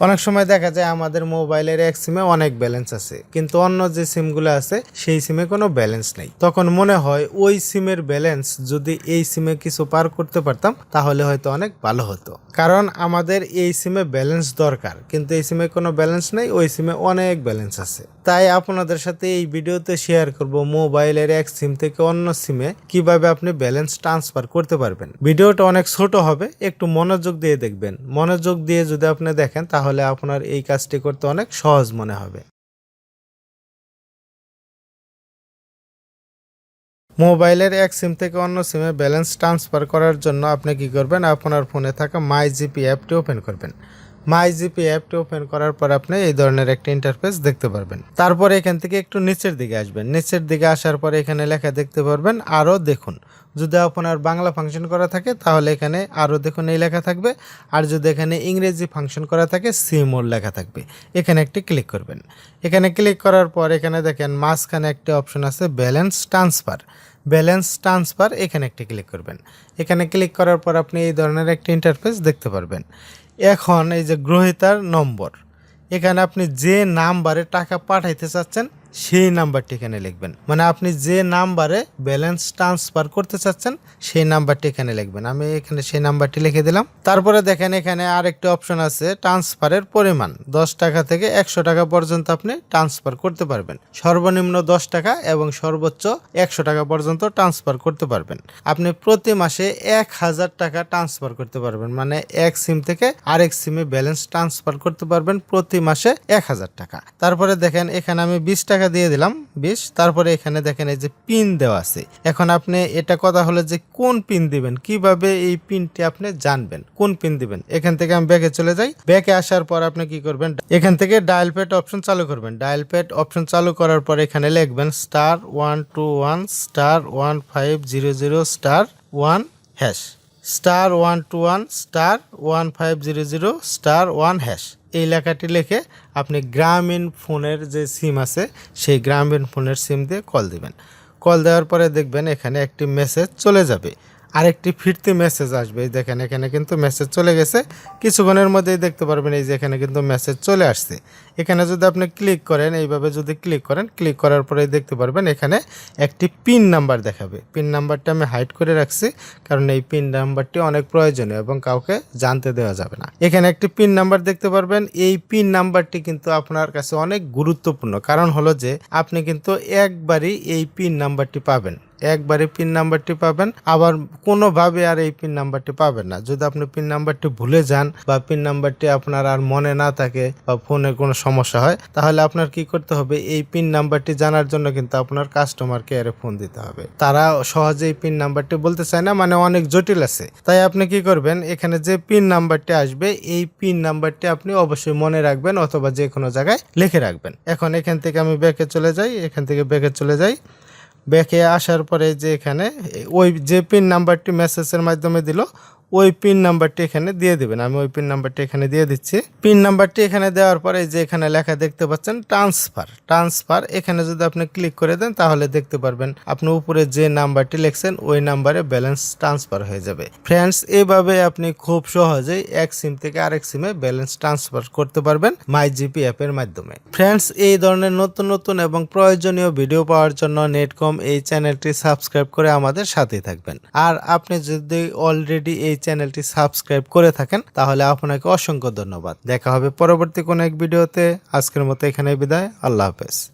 অনেক সময় দেখা যায় আমাদের মোবাইলের এক সিমে অনেক ব্যালেন্স আছে, কিন্তু অন্য যে সিমগুলো আছে, সেই সিমে কোনো ব্যালেন্স নেই। তখন মনে হয় ওই সিমের ব্যালেন্স যদি এই সিমে কিছু পার করতে পারতাম, তাহলে হয়তো অনেক ভালো হতো। কারণ আমাদের এই সিমে ব্যালেন্স দরকার, কিন্তু এই সিমে কোনো ব্যালেন্স নেই, ওই সিমে অনেক ব্যালেন্স আছে। তাই আপনাদের সাথে এই ভিডিওতে শেয়ার করব মোবাইলের এক সিম থেকে অন্য সিমে কীভাবে আপনি ব্যালেন্স ট্রান্সফার করতে পারবেন। ভিডিওটা অনেক ছোট হবে, একটু মনোযোগ দিয়ে দেখবেন। মনোযোগ দিয়ে যদি আপনি দেখেন, তাহলে আপনার এই কাজটি করতে অনেক সহজ মনে হবে। মোবাইলের এক সিম থেকে অন্য সিমে ব্যালেন্স ট্রান্সফার করার জন্য আপনি কি করবেন? আপনার ফোনে থাকা মাই জিপি অ্যাপটি ওপেন করবেন। মাই জিপি অ্যাপটি ওপেন করার পর আপনি এই ধরনের একটা ইন্টারফেস দেখতে পারবেন। তারপর এখান থেকে একটু নিচের দিকে আসবেন। নিচের দিকে আসার পর এখানে লেখা দেখতে পারবেন, আরও দেখুন। যদি আপনার বাংলা ফাংশন করা থাকে, তাহলে এখানে আরও দেখুন এই লেখা থাকবে। আর যদি এখানে ইংরেজি ফাংশন করা থাকে সিমোর লেখা থাকবে। এখানে একটি ক্লিক করবেন। এখানে ক্লিক করার পর এখানে দেখেন মাঝখানে একটি অপশন আছে ব্যালেন্স ট্রান্সফার ব্যালেন্স ট্রান্সফার এখানে একটি ক্লিক করবেন। এখানে ক্লিক করার পর আপনি এই ধরনের একটি ইন্টারফেস দেখতে পারবেন। এখন এই যে গ্রহীতার নম্বর। এখানে আপনি যে নাম্বারে টাকা পাঠাইতে চাচ্ছেন সেই নাম্বারটি এখানে লিখবেন। মানে আপনি যে নাম্বারে ব্যালেন্স ট্রান্সফার করতে চাচ্ছেন, সেই নাম্বারটি এখানে লিখবেন। আমি এখানে সেই নাম্বারটি লিখে দিলাম। তারপরে দেখেন এখানে আরেকটি অপশন আছে ট্রান্সফারের পরিমাণ। দশ টাকা থেকে একশো টাকা পর্যন্ত আপনি ট্রান্সফার করতে পারবেন। সর্বনিম্ন দশ টাকা এবং সর্বোচ্চ একশো টাকা পর্যন্ত ট্রান্সফার করতে পারবেন। আপনি প্রতি মাসে এক হাজার টাকা ট্রান্সফার করতে পারবেন। মানে এক সিম থেকে আরেক সিমে ব্যালেন্স ট্রান্সফার করতে পারবেন প্রতি মাসে এক হাজার টাকা। তারপরে দেখেন এখানে আমি বিশ টাকা দিয়ে দিলাম, বিশ। তারপরে এখানে দেখেন এই যে পিন দেওয়া আছে। এখন আপনি এটা কথা হলো যে কোন পিন দিবেন? কীভাবে এই পিনটি আপনি জানবেন? কোন পিন দিবেন? এখান থেকে আমি ব্যাকে চলে যাই। ব্যাকে আসার পর আপনি কি করবেন? এখান থেকে ডায়াল প্যাড অপশন চালু করবেন। ডায়াল প্যাড অপশন চালু করার পর এখানে লিখবেন star one two one, star one five zero zero, star one hash. Star one two one, star one five zero zero, star one hash. এই লেখাটি লিখে আপনি গ্রামীণ ফোনের যে সিম আছে, সেই গ্রামীণ ফোনের সিম দিয়ে কল দিবেন। কল দেওয়ার পরে দেখবেন এখানে একটি মেসেজ চলে যাবে। আরেকটি ফিরতি মেসেজ আসবে। দেখেন, এখানে কিন্তু মেসেজ চলে গেছে। কিছুক্ষণের মধ্যেই দেখতে পারবেন এই যে এখানে কিন্তু মেসেজ চলে আসছে। এখানে যদি আপনি ক্লিক করেন, এইভাবে যদি ক্লিক করেন ক্লিক করার পরে দেখতে পারবেন এখানে একটি পিন নাম্বার দেখাবে। পিন নাম্বারটা আমি হাইড করে রাখছি, কারণ এই পিন নাম্বারটি অনেক প্রয়োজনীয় এবং কাউকে জানতে দেওয়া যাবে না। এখানে একটি পিন নাম্বার দেখতে পারবেন। এই পিন নাম্বারটি কিন্তু আপনার কাছে অনেক গুরুত্বপূর্ণ। কারণ হলো যে, আপনি কিন্তু একবারই এই পিন নাম্বারটি পাবেন। একবারে পিন নাম্বারটি পাবেন। আবার কোনোভাবে আর এই পিন নাম্বারটি পাবেন না। যদি আপনি পিন নাম্বারটি ভুলে যান বা পিন নাম্বারটি আপনার আর মনে না থাকে বা ফোনে কোনো সমস্যা হয়, তাহলে আপনার কি করতে হবে? এই পিন নাম্বারটি জানার জন্য কিন্তু আপনার কাস্টমার কেয়ারে ফোন দিতে হবে। তারা সহজেই পিন নাম্বারটি বলতে চায় না মানে অনেক জটিল আছে। তাই আপনি কি করবেন? এখানে যে পিন নাম্বারটি আসবে, এই পিন নাম্বারটি আপনি অবশ্যই মনে রাখবেন অথবা যে কোনো জায়গায় লিখে রাখবেন। এখন এখান থেকে আমি ব্যাকে চলে যাই, এখান থেকে ব্যাকে চলে যাই। ব্যাকে আসার পরে যে এখানে ওই যে পিন নাম্বারটি মেসেজের মাধ্যমে দিল ওই পিন নাম্বারটি এখানে দিয়ে দিবেন। আমি ওই পিন নাম্বারটি এখানে দিয়ে দিচ্ছি। পিন নাম্বারটি এখানে দেওয়ার পরে যে এখানে লেখা দেখতে পাচ্ছেন ট্রান্সফার ট্রান্সফার এখানে যদি আপনি ক্লিক করে দেন, তাহলে দেখতে পারবেন আপনি উপরে যে নাম্বারটি লিখছেন, ওই নাম্বারে ব্যালেন্স ট্রান্সফার হয়ে যাবে। ফ্রেন্ডস এইভাবে আপনি খুব সহজেই এক সিম থেকে আরেক সিমে ব্যালেন্স ট্রান্সফার করতে পারবেন মাই জিপি অ্যাপের মাধ্যমে। ফ্রেন্ডস এই ধরনের নতুন নতুন এবং প্রয়োজনীয় ভিডিও পাওয়ার জন্য নেটকম এই চ্যানেলটি সাবস্ক্রাইব করে আমাদের সাথেই থাকবেন। আর আপনি যদি অলরেডি এই চ্যানেলটি সাবস্ক্রাইব করে থাকেন, তাহলে আপনাকে অসংখ্য ধন্যবাদ। দেখা হবে পরবর্তী কোনো এক ভিডিওতে। আজকের মতো এখানে বিদায়। আল্লাহ হাফেজ।